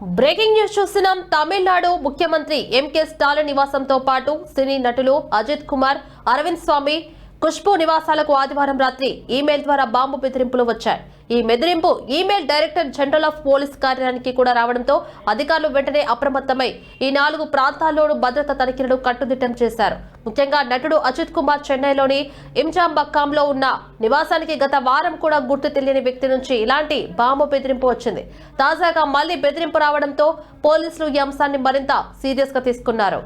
Breaking news చూస్తున్నాం. తమిళనాడు ముఖ్యమంత్రి MK Stalin నివాసంతో పాటు సినీ నటులు అజిత్ కుమార్ అరవింద్ స్వామి ఖుష్బు నివాసాలకు ఆదివారం రాత్రి ఈమెయిల్ ద్వారా బాంబు బెదిరింపులు వచ్చాయి. ఈ బెదిరింపు email director general of police కార్యాలయానికి కూడా రావడంతో అధికారులు వెంటనే అప్రమత్తమై ఈ నాలుగు ప్రాంతాల్లోనూ భద్రతా తనిఖీలను కట్టుదిట్టం చేశారు. ముఖ్యంగా నటుడు అజిత్ కుమార్ చెన్నైలోని ఇంజాంబక్కాంలో ఉన్న నివాసానికి గత వారం కూడా గుర్తు తెలియని వ్యక్తి నుంచి ఇలాంటి బాంబు బెదిరింపు వచ్చింది. తాజాగా మళ్ళీ బెదిరింపు రావడంతో పోలీసులు ఈ అంశాన్ని మరింత సీరియస్గా తీసుకున్నారు.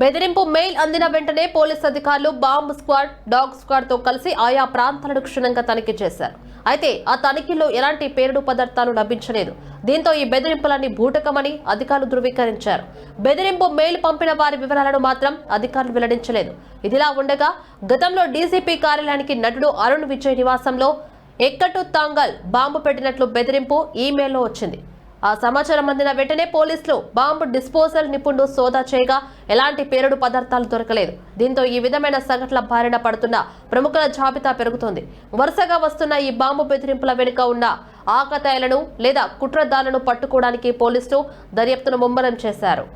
బెదిరింపు మెయిల్ అందిన వెంటనే పోలీస్ అధికారులు బాంబ్ స్క్వాడ్ డాగ్ స్క్వాడ్తో కలిసి ఆయా ప్రాంతాలను క్షుణ్ణంగా తనిఖీ చేశారు. అయితే ఆ తనిఖీలో ఎలాంటి పేరుడు పదార్థాలు లభించలేదు. దీంతో ఈ బెదిరింపులన్నీ బూటకమని అధికారులు ధృవీకరించారు. బెదిరింపు మెయిల్ పంపిన వారి వివరాలను మాత్రం అధికారులు వెల్లడించలేదు. ఇదిలా ఉండగా గతంలో డీసీపీ కార్యాలయానికి నటుడు అరుణ్ విజయ్ నివాసంలో ఎక్కటు తాంగల్ బాంబు పెట్టినట్లు బెదిరింపు ఈమెయిల్లో వచ్చింది. ఆ సమాచారం అందిన వెంటనే పోలీసులు బాంబు డిస్పోజల్ నిపుణుడు సోదా చేయగా ఎలాంటి పేరుడు పదార్థాలు దొరకలేదు. దీంతో ఈ విధమైన సంఘటనల బారిన పడుతున్న ప్రముఖుల జాబితా పెరుగుతోంది. వరుసగా వస్తున్న ఈ బాంబు బెదిరింపుల వెనుక ఉన్న ఆకతాయిలను లేదా కుట్రదారులను పట్టుకోవడానికి పోలీసులు దర్యాప్తును ముమ్మరం చేశారు.